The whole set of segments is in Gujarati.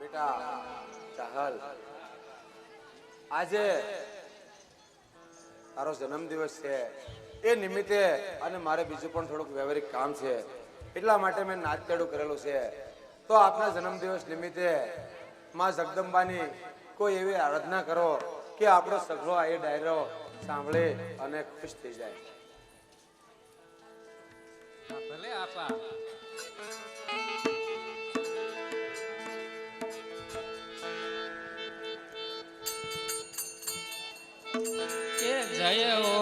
બેટા, ચાહલ. આજે તારો જન્મદિવસ છે. એ નિમિત્તે અને મારે બીજું પણ થોડુંક વ્યવહારિક કામ છે. એટલા માટે મેં નાચતેડું કરેલું છે. તો આપના જન્મદિવસ નિમિત્તે માં જગદંબાની કોઈ એવી આરાધના કરો કે આપણો સઘળો આ ડાયરો સાંભળે અને ખુશ થઈ જાય. ભલે આપા. કે જય હો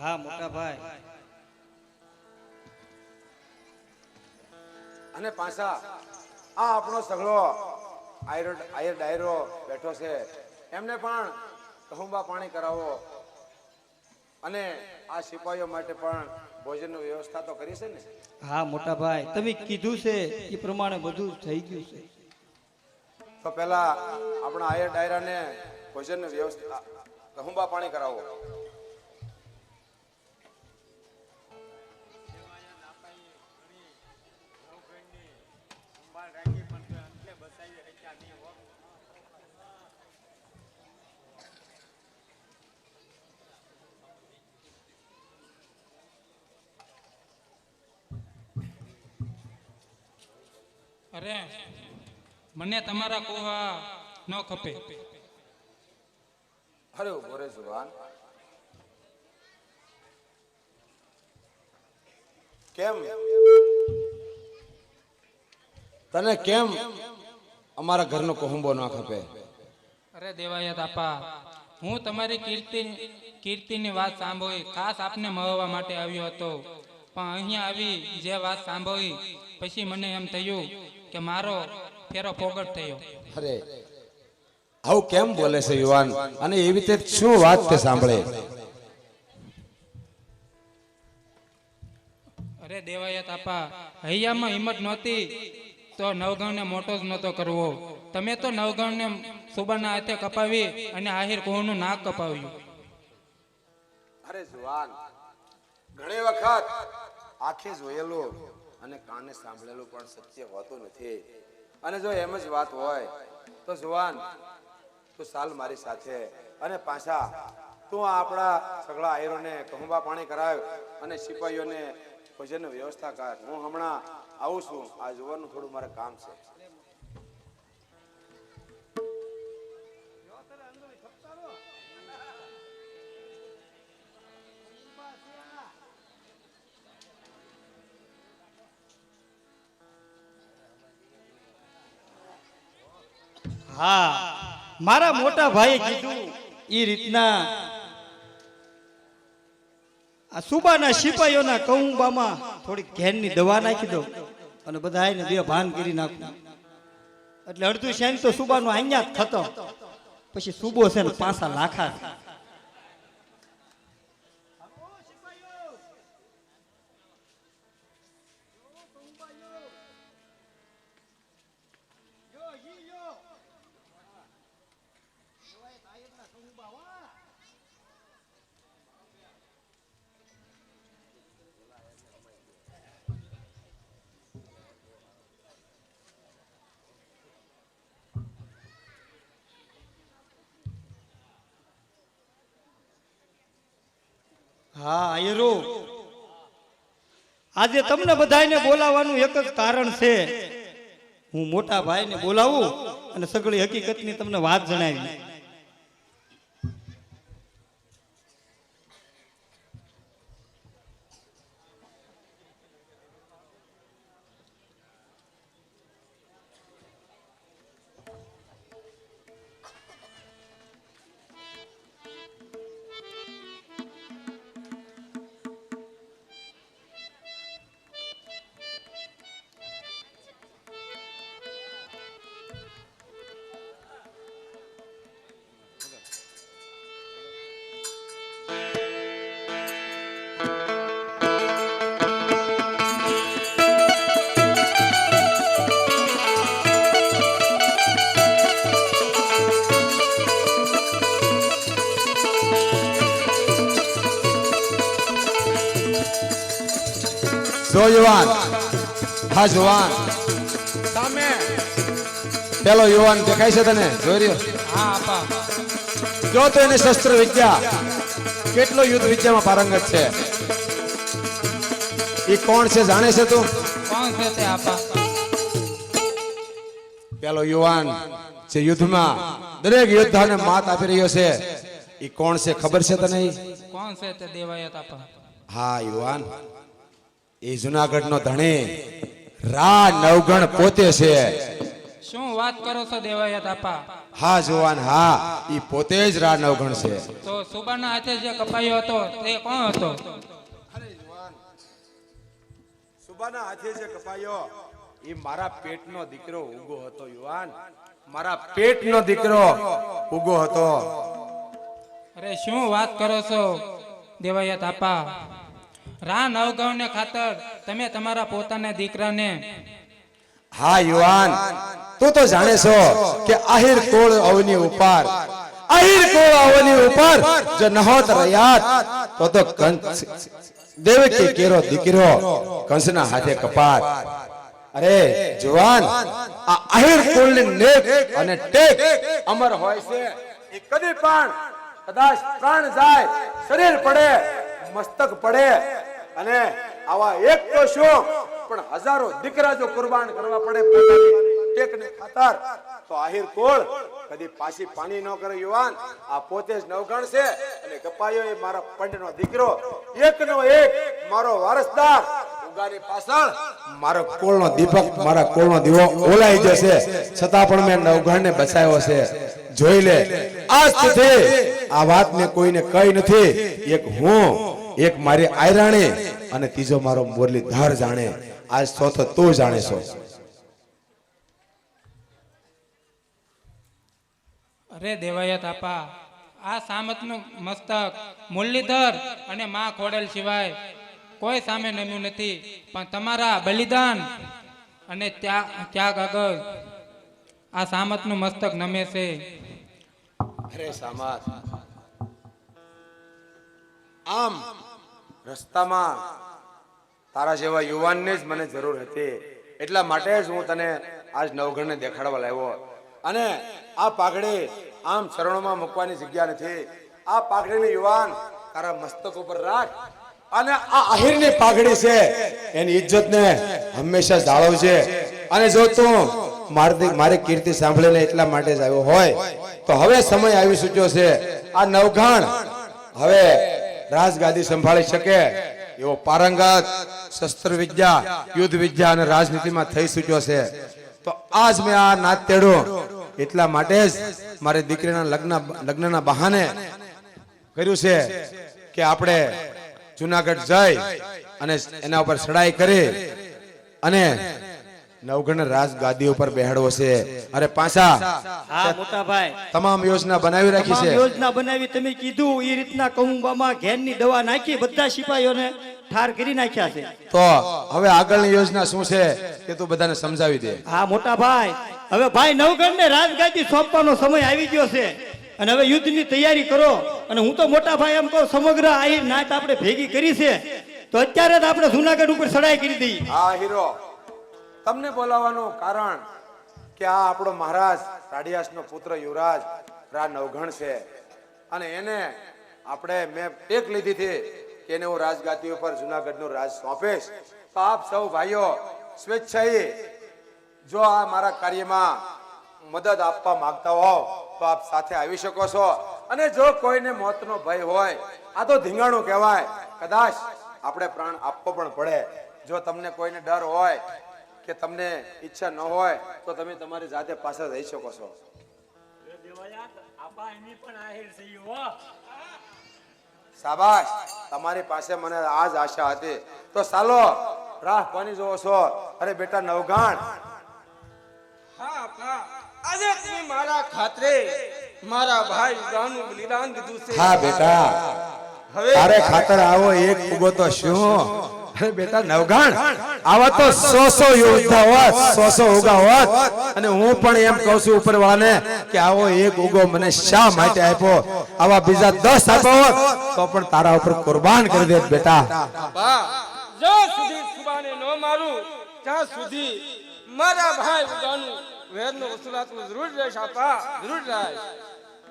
હા મોટા ભાઈ. અને પાછા આ આપણો સગળો આયરો આયર ડાયરો બેઠો છે. એમને પણ કહુંબા પાણી કરાવો. અને આ સિપાહીઓ માટે પણ ભોજનની વ્યવસ્થા તો કરી છે ને? હા મોટા ભાઈ. તમે કીધું છે એ પ્રમાણે બધું થઈ ગયું છે. તો પેલા આપણા આયર ડાયરાને ભોજનની વ્યવસ્થા કહુંબા પાણી કરાવો. અરે મને તમારા કોવા ન ખપે. અરે ઊભો રે જુવાન. કેમ? તને કેમ અમારા ઘરનો કહુંબો ના ખપે? અરે દેવાયત આપા હું તમારી કીર્તિ કીર્તિની વાત સાંભળી ખાસ આપને મળવા માટે આવ્યો હતો. પણ અહીંયા આવી જે વાત સાંભળી પછી મને એમ થયું કે મારો ફેરો પોગટ થયો. અરે આવું કેમ બોલે છે યુવાન? અને એવી રીતે શું વાત તે સાંભળે? અરે દેવાયત આપા હૈયામાં હિંમત નહોતી તો નવગણને મોટો જ નહોતો કરવો. તમે તો નવગણને સુબાના હાથે કપાવી અને આહિર કોહનું નાક કપાવ્યું. અરે જુવાન ઘણી વખત આંખે જોયેલું અને કાને સાંભળેલું પણ સત્ય હોતું નથી. અને જો એમ જ વાત હોય, તો જુવાન, તું સાલ મારી સાથે. અને પાછા, તું આપણા સગળા આયરોને કહુંબા પાણી કરાવ અને સિપાહીઓને ભોજનની વ્યવસ્થા કર. હું હમણાં આવું છું. આ જોવાનું થોડું મારે કામ છે. હા, મારા મોટા ભાઈએ કીધું એ રીતના આ સુબાના સિપાહીઓના કૌંબામાં થોડીક ઘેનની દવા નાખી દો અને બધા એને બે ભાન કરી નાખું. એટલે અડધું શેન તો સુબાનો અહીંયા જ થતો પછી સુબો છે ને પાસા લાખા હા, આયરો. આજે તમને બધાને બોલાવવાનું એક જ કારણ છે. હું મોટા ભાઈને બોલાવું અને સગળી હકીકતની તમને વાત જણાવી. હા જુવાન સામે. પેલો યુવાન દેખાય છે તને? જોઈ રહ્યો? હા આપા. જો તો એને શસ્ત્ર વિદ્યા. કેટલો યુદ્ધ વિદ્યામાં પારંગત છે. એ કોણ છે જાણે છે તું? કોણ છે તે આપા? પેલો યુવાન જે યુદ્ધમાં દરેક યોદ્ધાને માત આપી રહ્યો છે. એ કોણ છે ખબર છે તને કોણ છે તે દેવાયત આપા? હા યુવાન. એ જુનાગઢનો ધણી. રા નવગણ પોતે છે. શું વાત કરો છો દેવાયત આપા? હા જોવાન હા ઈ પોતે જ રા નવગણ છે. તો સુબાના હાથે જે કપાયો હતો તે કોણ હતો? સુબાના હાથે જે કપાયો એ મારા પેટનો દીકરો ઉગો હતો યુવાન. મારા પેટનો દીકરો ઉગો હતો. અરે શું વાત કરો છો દેવાયત આપા? રા નવગાંવને ખાતર તમે તમારા પોતાના દીકરાને. હા, યુવાન, તું તો જાણે છો કે આહિર કોળ અવની ઉપર. આહિર કોળ અવની ઉપર, જો નહોત રયાત તો તો કંસ, દેવકી કેરો દીકરો કંસના હાથે કપાત. અરે, જુવાન, આ આહિર કુળની નેક અને ટેક અમર હોય છે. એ કદી પણ કદાચ પ્રાણ જાય, શરીર પડે, મસ્તક પડે અને આવા એક તો શું પણ હજારો દીકરા જો કુરબાન કરવા પડે ખાતર, તો આહિર કોળ કદી પાછી પાણી ન કરે યુવાન. આ પોતે જ નવગણ છે અને કપાયો એ મારા પંડનો દીકરો. એકનો એક મારો વારસદાર, ઉગારી પાછળ મારો કોળનો દીપક, મારા કોળનો દીવો ઓલાઈ જશે. છતાં પણ મેં નવગણને બચાવ્યો છે. જોઈ લે, આજ સુધી આ વાતને કોઈને કઈ નથી. એક હું એક મારી આયરાણે અને ત્રીજો મારો મુરલીધર જાણે. આજ ચોથો તું જાણે છો. અરે દેવાયત આપા આ સામતનું મસ્તક મુરલીધર અને માં ખોડેલ સિવાય કોઈ સામે નમ્યું નથી પણ તમારા બલિદાન અને ત્યાગ ત્યાગ આગળ આ સામતનું મસ્તક નમે છે. અરે સામત આમ રસ્તામાં તારા જેવા યુવાનને જ મને જરૂર હતી. એટલા માટે જ હું તને આજ નવઘણને દેખાડવા લાવ્યો. અને આ પાઘડી આમ ચરણોમાં મૂકવાની જગ્યા નથી. આ પાઘડીને યુવાન તારા મસ્તક ઉપર રાખ. અને આ આહિરની પાઘડી છે, એની ઇજ્જતને હંમેશા જાળવજે. અને જો તું મારી મારી કીર્તિ સાંભળીને એટલા માટે જ આવ્યો હોય, તો હવે સમય આવી ચૂક્યો છે. આ નવઘણ હવે રાજગાદી સંભાળી શકે એવો પારંગત શસ્ત્ર વિદ્યા, યુદ્ધ વિદ્યા અને રાજનીતિમાં થઈ ચૂક્યો છે. તો આજ મેં આ નાત તેડો. એટલા માટે જ મારી દીકરીના લગ્ન, લગ્નના બહાને કર્યું છે કે આપણે જુનાગઢ જઈ અને એના ઉપર ચડાઈ કરી અને નવગણ રાજ ગાદી ઉપર બેહાડવો છે. અરે પાછા. હા મોટા ભાઈ તમામ યોજના બનાવી રાખી છે. યોજના બનાવી તમે કીધું એ રીતના કહુંબામાં ઘેરની દવા નાખી બધા સિપાહીઓને ઠાર કરી નાખ્યા છે. તો હવે આગળની યોજના શું છે કે તું બધાને સમજાવી દે. હા મોટા ભાઈ હવે ભાઈ નવગણને રાજગાદી સોંપવાનો સમય આવી ગયો છે. અને હવે યુદ્ધની તૈયારી કરો. અને હું તો મોટા ભાઈ એમ કહું સમગ્ર આહિર નાટ આપણે ભેગી કરી છે. તો અત્યારે જ આપણે જુનાગઢ ઉપર ચડાઈ કરી દઈએ. હા હીરો. તમને બોલાવવાનું કારણ કે આ આપણો મહારાજ રાડિયાસનો પુત્ર યુવરાજ રા નવઘણ છે. અને એને આપણે મેં ટેક લીધી હતી કે એને હું રાજગાદી ઉપર જુનાગઢનું રાજ સોંપીશ તો આપ સૌ ભાઈઓ સ્વેચ્છાએ જો આ મારા કાર્યમાં મદદ આપવા માંગતા હોવ તો આપ સાથે આવી શકો છો. અને જો કોઈને મોતનો ભય હોય, આ તો ધીંગાણું કહેવાય. કદાચ આપણે પ્રાણ આપવો પણ પડે. જો તમને કોઈને ડર હોય કે તમને ઈચ્છા ન હોય તો તમે તમારી જાતે પાછળ રહી શકો છો. શાબાશ. તમારી પાસે મને આ જ આશા હતી. તો ચાલો રાહ કોની જોવો છો. અરે બેટા નવઘાણ હા પા આજે તમે મારા ખાતરે મારા ભાઈ ગાનું બલિદાન દીધું છે. હા બેટા. હવે તારે ખાતર આવો એક ઉગો તો શું? અરે બેટા નવઘાણ. આવા તો સો સો યોદ્ધા હોત સો સો ઉગા હોત. અને હું પણ એમ કહું છું ઉપરવાને કે આવો એક ઉગો મને શા માટે આપ્યો? આવા બીજા દસ આપો હોત તો પણ તારા ઉપર કુરબાન કરી દેત બેટા. જ્યાં સુધી સુબાને ન મારું ત્યાં સુધી મારા ભાઈ ગાનું વેરનો વસૂલાતનું જરૂર રહેશે આપા જરૂર રહે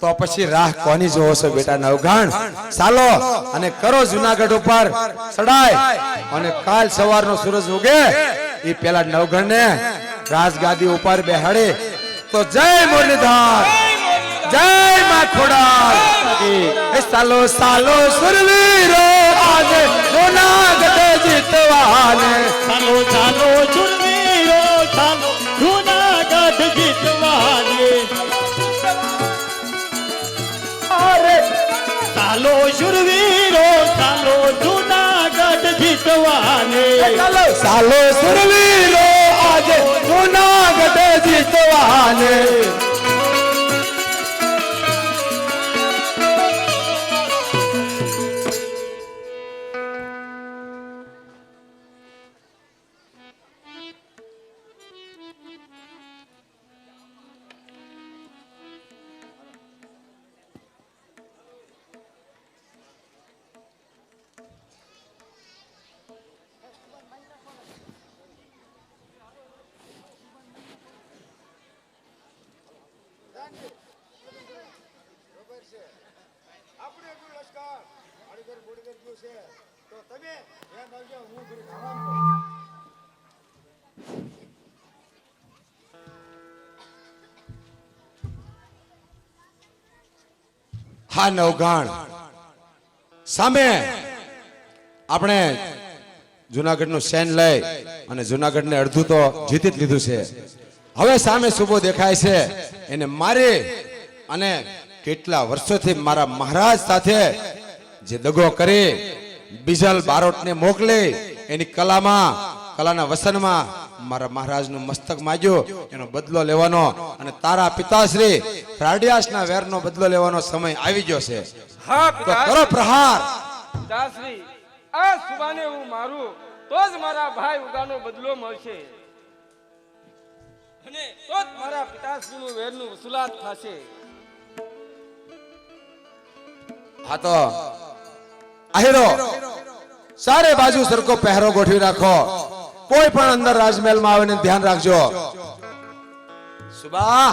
તો પછી રાહ કોની જોવો છો બેટા? નવઘાણ? ચાલો અને કરો જુનાગઢ ઉપર. ચડાય. અને કાલ સવારનો સૂરજ ઉગે. એ પેલા નવઘણ ને રાજગાદી ઉપર બેહાડે. તો જય મુરલીધર. જય માખોડા એ સાલો સાલો સુરવીરો આજે જુનાગઢ જીતવાને. ચાલો ચાલો ચાલો શુરવીરો ચાલો જુનાગઢ જીતવાને. ચાલો સાલો સુરવીરો આજે જુનાગઢ જીતવાને. હા, નવઘાણ. સામે આપણે જુનાગઢનું સેન લઈ અને જુનાગઢને અડધું તો જીતી જ લીધું છે. હવે સામે સુબો દેખાય છે. એને મારે અને કેટલા વર્ષોથી મારા મહારાજ સાથે જે દગો કરી બીજલ બારોટને મોકલી એની કલામાં કલાના વસનમાં મારા મહારાજનું મસ્તક માગ્યું એનો બદલો લેવાનો અને તારા પિતાશ્રી રાડિયાસના વેરનો બદલો લેવાનો સમય આવી ગયો છે. હા તો કરો પ્રહાર. દાસરી આ સુબાને હું મારું તો જ મારા ભાઈ ઉગાનો બદલો મળશે. અને તો જ મારા પિતાશ્રીનું વેરનું વસૂલાત થશે. હા તો આહિરો. સારે બાજુ સરખો પહેરો ગોઠવી રાખો. કોઈ પણ અંદર રાજમહેલમાં આવીને ધ્યાન રાખજો. સુબા.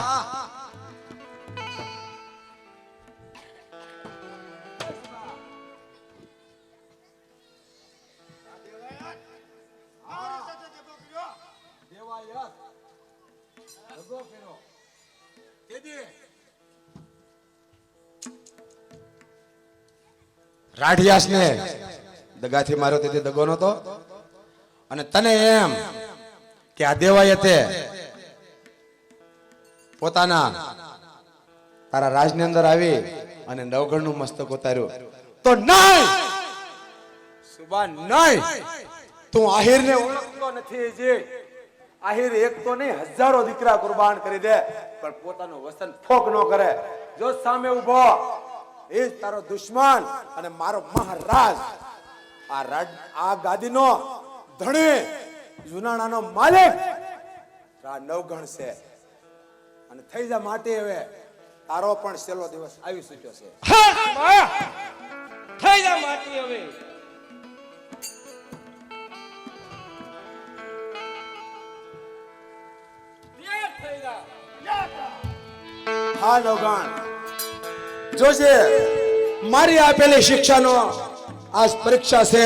રાઠિયાસને દગાથી માર્યો તેથી દગો નતો અને તને એમ કે આ દેવાયતે પોતાના તારા રાજની અંદર આવી અને નવગણનું મસ્તક ઉતાર્યું. તો નહીં! સુબા નહીં! તું આહિરને ઓળખતો નથી જે આહિર એક તો નહીં, હજારો દીકરા કુરબાન કરી દે, પણ પોતાનું વસન ફોક ન કરે. જો સામે ઊભો એ જ તારો દુશ્મન અને મારો મહારાજ. આ રાજ આ ગાદીનો ધણી જુનાણાનો માલિક આ નવગણ છે. અને થઈ જા માટે હવે. તારો પણ છેલ્લો દિવસ આવી ચૂક્યો છે. થઈ જા માટે હવે. થઈ જા. હા નવગણ. જોજે મારી આપેલી શિક્ષાનો આજ પરીક્ષા છે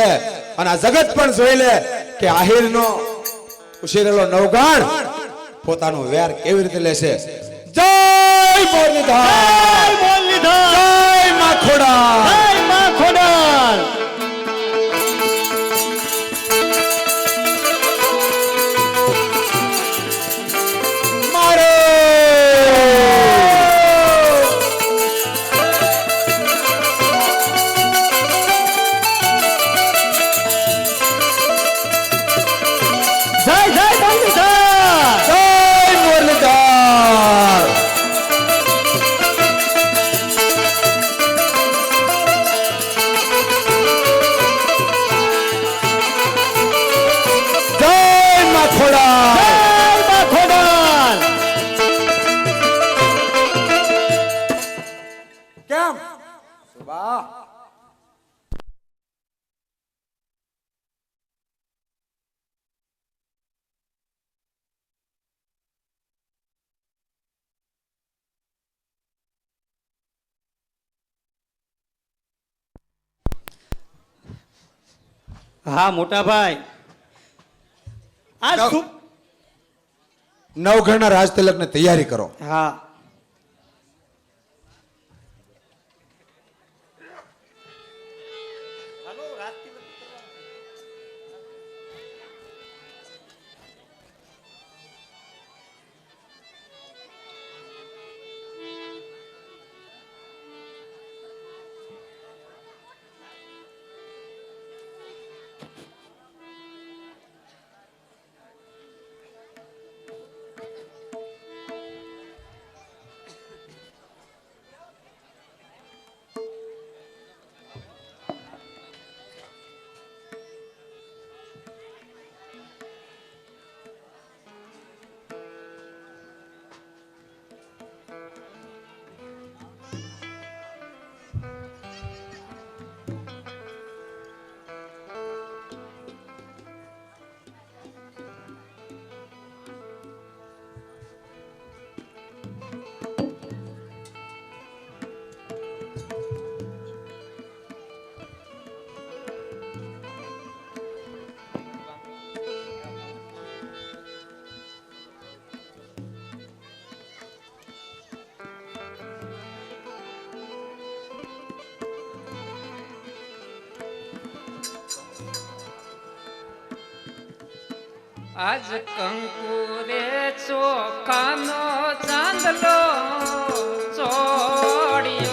અને આ જગત પણ જોઈ લે કે આહિરનો ઉછેરેલો નવગાણ પોતાનું વેર કેવી રીતે લેશે. જય મોરલીધર. જય માખોડા મારો હા મોટા ભાઈ. આ નવ- શું નવઘરના રાજ તિલકની તૈયારી કરો. હા. આજ કંકુરે ચોખાનો ચાંદલો ચોડ્યો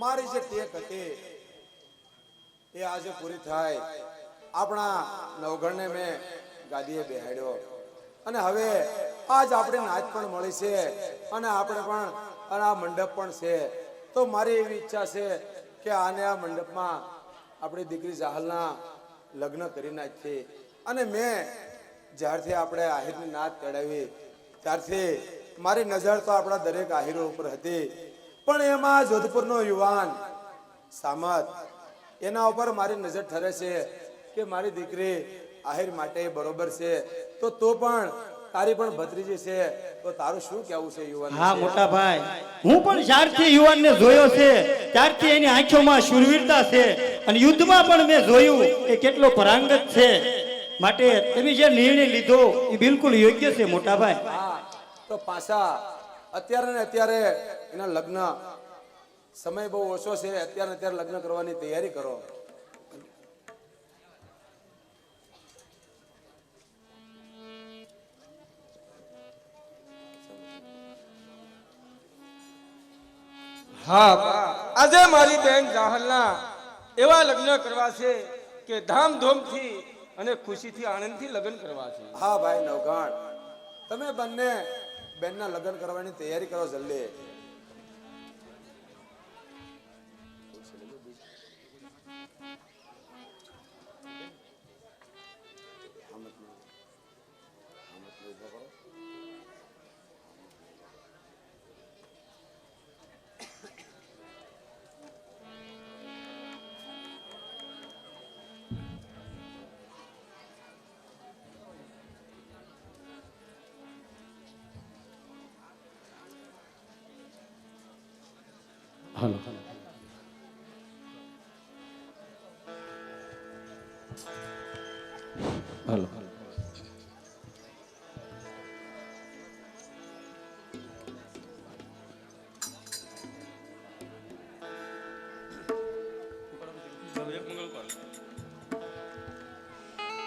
મારી જે ટેક હતી, એ આજે પૂરી થાય. આપણા નવગણને મેં ગાદીએ બેહાડ્યો. અને હવે આજ આપણે નાચ પણ મળી છે અને આપણે પણ અને આ મંડપ પણ છે. તો મારી એવી ઈચ્છા છે કે આને આ મંડપમાં આપણી દીકરી જાહલના લગ્ન કરી નાખીએ. અને મેં જ્યારથી આપણે આહિરની નાચ ચડાવી ત્યારથી મારી નજર તો આપણા દરેક આહિરો ઉપર હતી. પણ એમાં જોધપુરનો યુવાન સામત એના ઉપર મારી નજર ઠરે છે કે મારી દીકરી આહિર માટે બરોબર છે. તો તો પણ તારી પણ ભત્રીજી છે તો તારું શું કહેવું છે યુવાન હા મોટા ભાઈ હું પણ જ્યારથી યુવાનને જોયો છે ત્યારથી એની આંખોમાં શુરવીરતા છે અને યુદ્ધમાં પણ મેં જોયું એ કેટલો પરાંગત છે. માટે તમે જે નિર્ણય લીધો એ બિલકુલ યોગ્ય છે મોટા ભાઈ. તો પાછા અત્યારે ને અત્યારે એના લગ્ન સમય બહુ ઓછો છે અત્યારે અત્યારે લગ્ન કરવાની તૈયારી કરો. હા આજે મારી બેન જાહલના એવા લગ્ન કરવા છે કે ધામધૂમથી અને ખુશીથી આનંદથી લગ્ન કરવા છે. હા ભાઈ નવગણ તમે બંને બેનના લગ્ન કરવાની તૈયારી કરો જલ્દી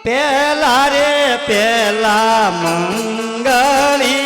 પેલા રે પેલા મંગળિયા